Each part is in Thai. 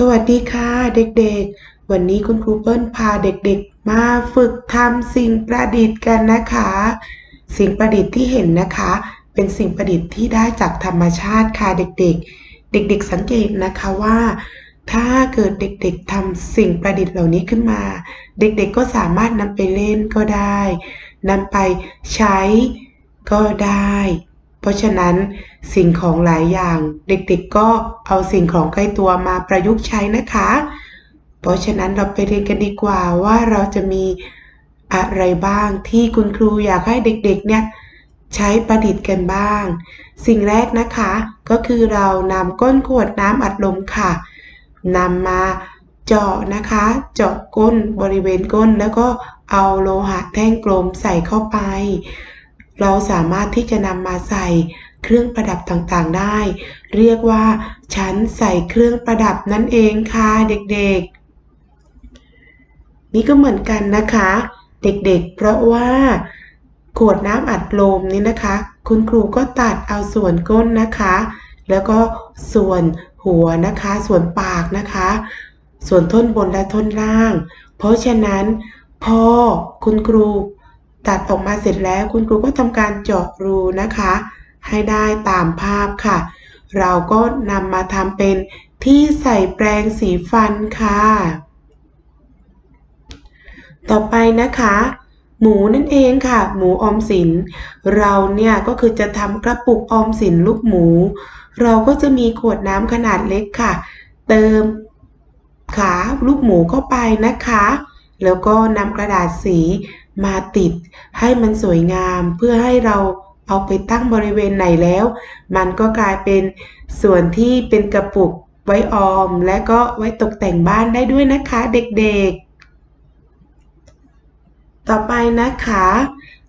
สวัสดีค่ะเด็กๆ วันนี้คุณครูเปิ้ลพาเด็กๆ มาฝึกทำสิ่งประดิษฐ์กันนะคะ สิ่งประดิษฐ์ที่เห็นนะคะ เป็นสิ่งประดิษฐ์ที่ได้จากธรรมชาติค่ะเด็กๆ เด็กๆ สังเกตนะคะว่า ถ้าเกิดเด็กๆทำสิ่งประดิษฐ์เหล่านี้ขึ้นมา เด็กๆ ก็สามารถนำไปเล่นก็ได้นำไปใช้ก็ได้ ราะฉะนั้นสิ่งของหลายอย่าง เด็กๆก็เอาสิ่งของใกล้ตัวมาประยุกต์ใช้นะคะ เพราะฉะนั้นเราไปเรียนกันดีกว่าว่าเราจะมีอะไรบ้างที่คุณครูอยากให้เด็กๆเนี่ยใช้ประดิษฐ์กันบ้าง สิ่งแรกนะคะก็คือเรานำก้นขวดน้ำอัดลมค่ะนำมาเจาะนะคะ เจาะก้นบริเวณก้นแล้วก็เอาโลหะแท่งกลมใส่เข้าไป เราสามารถที่จะนำมาใส่เครื่องประดับต่างๆได้ เรียกว่า ชั้นใส่เครื่องประดับนั่นเองค่ะเด็กๆ นี่ก็เหมือนกันนะคะ เด็กๆ เพราะว่าขวดน้ำอัดลมนี้นะคะ คุณครูก็ตัดเอาส่วนก้นนะคะ แล้วก็ส่วนหัวนะคะ ส่วนปากนะคะ ส่วนท่อนบนและท่อนล่าง เพราะฉะนั้นพอคุณครู ตัดออกมาเสร็จแล้วคุณครูก็ทำการเจาะรูนะคะ ให้ได้ตามภาพค่ะ เราก็นำมาทำเป็นที่ใส่แปรงสีฟันค่ะ ต่อไปนะคะ หมูนั่นเองค่ะ หมูออมสิน เราเนี่ยก็คือจะทำกระปุกออมสินลูกหมู เราก็จะมีขวดน้ำขนาดเล็กค่ะ เติมขาลูกหมูเข้าไปนะคะ แล้วก็นำกระดาษสี มาติดให้มันสวยงามเพื่อให้เราเอาไปตั้งบริเวณไหนแล้ว มันก็กลายเป็นส่วนที่เป็นกระปุกไว้ออม และก็ไว้ตกแต่งบ้านได้ด้วยนะคะเด็กๆ ต่อไปนะคะ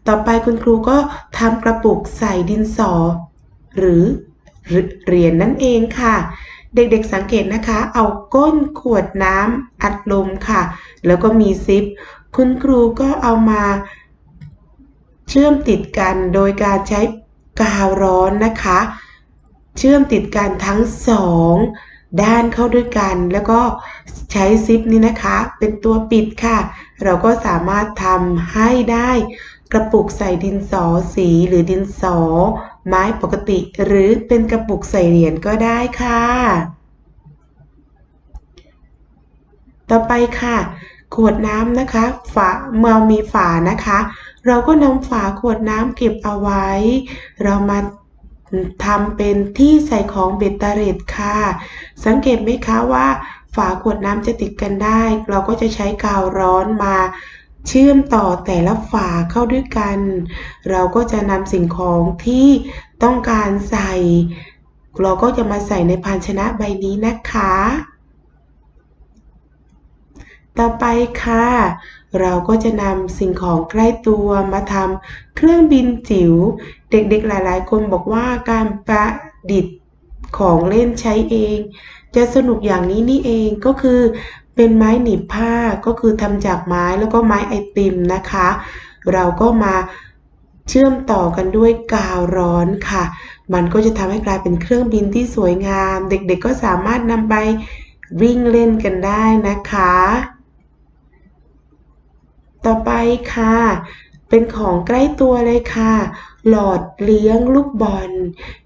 ต่อไปคุณครูก็ทำกระปุกใส่ดินสอ หรือเหรียญนนั่นเองค่ะ เด็กๆสังเกตนะคะ เอาก้นขวดน้ำอัดลมค่ะ แล้วก็มีซิป คุณครูก็เอามาเชื่อมติดกันโดยการใช้กาวร้อนนะคะ เชื่อมติดกันทั้งสองด้านเข้าด้วยกัน แล้วก็ใช้ซิปนี้นะคะ เป็นตัวปิดค่ะ เราก็สามารถทำให้ได้กระปุกใส่ดินสอสีหรือดินสอ ไม้ปกติ หรือเป็นกระปุกใส่เหรียญก็ได้ค่ะ ต่อไปค่ะ ขวดน้ำนะคะ ฝาเมื่อมีฝานะคะ เราก็นำฝาขวดน้ำเก็บเอาไว้ เรามาทำเป็นที่ใส่ของเบตเตอร์เรดค่ะ สังเกตไหมคะว่าฝาขวดน้ำจะติดกันได้ เราก็จะใช้กาวร้อนมาเชื่อมต่อแต่ละฝาเข้าด้วยกัน เราก็จะนำสิ่งของที่ต้องการใส่ เราก็จะมาใส่ในภาชนะใบนี้นะคะ ต่อไปค่ะ เราก็จะนำสิ่งของใกล้ตัวมาทำเครื่องบินจิ๋ว เด็กๆหลายๆ คนบอกว่าการประดิษฐ์ของเล่นใช้เอง จะสนุกอย่างนี้นี่เองก็คือเป็นไม้หนีบผ้าก็คือทำจากไม้แล้วก็ไม้ไอติมนะคะ เราก็มาเชื่อมต่อกันด้วยกาวร้อนค่ะ มันก็จะทำให้กลายเป็นเครื่องบินที่สวยงาม เด็กๆก็สามารถนำไปวิ่งเล่นกันได้นะคะ ต่อไปค่ะ เป็นของใกล้ตัวเลยค่ะ หลอดเลี้ยงลูกบอล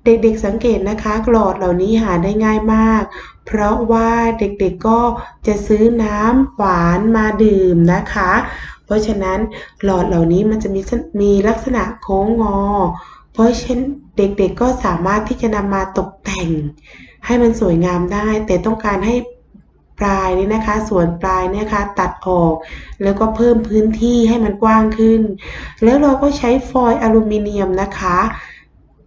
เด็กๆสังเกตนะคะหลอดเหล่านี้หาได้ง่ายมาก เพราะว่าเด็กๆก็จะซื้อน้ำหวานมาดื่มนะคะ เพราะฉะนั้นหลอดเหล่านี้มันจะมีมีลักษณะโค้งงอ เพราะฉะนั้นเด็กๆก็สามารถที่จะนำมาตกแต่ง ให้มันสวยงามได้ แต่ต้องการให้ ปลายนี่นะคะ ส่วนปลายเนี่ยค่ะตัดออก แล้วก็เพิ่มพื้นที่ให้มันกว้างขึ้น แล้วเราก็ใช้ฟอยล์อลูมิเนียมนะคะ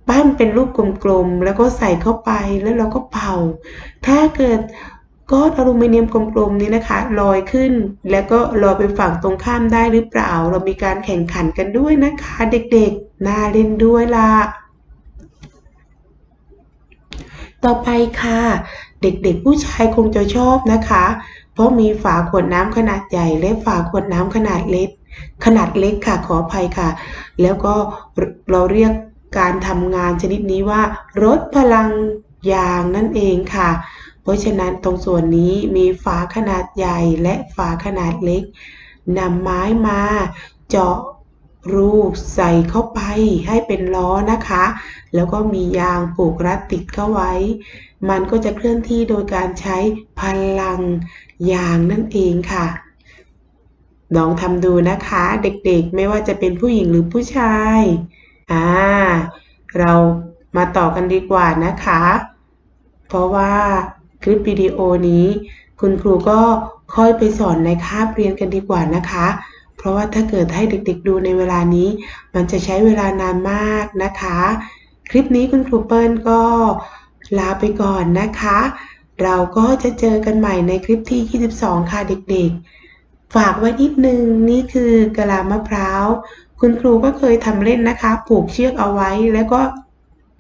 ปั้นเป็นรูปกลมๆ แล้วก็ใส่เข้าไปแล้วเราก็เป่า ถ้าเกิดก้อนอลูมิเนียมกลมๆนี้นะคะลอยขึ้น แล้วก็ลอยไปฝั่งตรงข้ามได้หรือเปล่า เรามีการแข่งขันกันด้วยนะคะ เด็กๆ น่าเล่นด้วยล่ะ ต่อไปค่ะ เด็กๆ ผู้ชายคงจะชอบนะคะ เพราะมีฝาขวดน้ำขนาดใหญ่และฝาขวดน้ำขนาดเล็ก ขนาดเล็กค่ะขออภัยค่ะ แล้วก็เราเรียกการทำงานชนิดนี้ว่ารถพลังยางนั่นเองค่ะ เพราะฉะนั้นตรงส่วนนี้มีฝาขนาดใหญ่และฝาขนาดเล็กนำไม้มาเจาะ รูใส่เข้าไปให้เป็นล้อนะคะ แล้วก็มียางผูกรัดติดเข้าไว้ มันก็จะเคลื่อนที่โดยการใช้พลังยางนั่นเองค่ะลองทำดูนะคะ เด็กๆ ไม่ว่าจะเป็นผู้หญิงหรือผู้ชายอ่าเรามาต่อกันดีกว่านะคะ เพราะว่าคลิปวิดีโอนี้ คุณครูก็ค่อยไปสอนในคาบเรียนกันดีกว่านะคะ เพราะว่าถ้าเกิดให้เด็กๆดูในเวลานี้ มันจะใช้เวลานานมากนะคะ คลิปนี้คุณครูเปิ้ลก็ลาไปก่อนนะคะ เราก็จะเจอกันใหม่ในคลิปที่ 22 ค่ะเด็กๆ ฝากไว้นิดนึงนี่คือกะลามะพร้าว คุณครูก็เคยทำเล่นนะคะ ผูกเชือกเอาไว้แล้วก็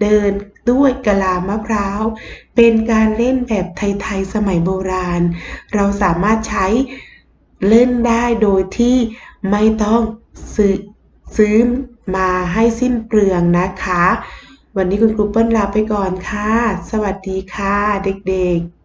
เดินด้วยกะลามะพร้าว เป็นการเล่นแบบไทยๆสมัยโบราณ เราสามารถใช้ เล่นได้โดยที่ไม่ต้องซื้อซื้อมาให้สิ้นเปลืองนะคะ วันนี้คุณครูเปิ้ลลาไปก่อนค่ะ สวัสดีค่ะเด็กๆ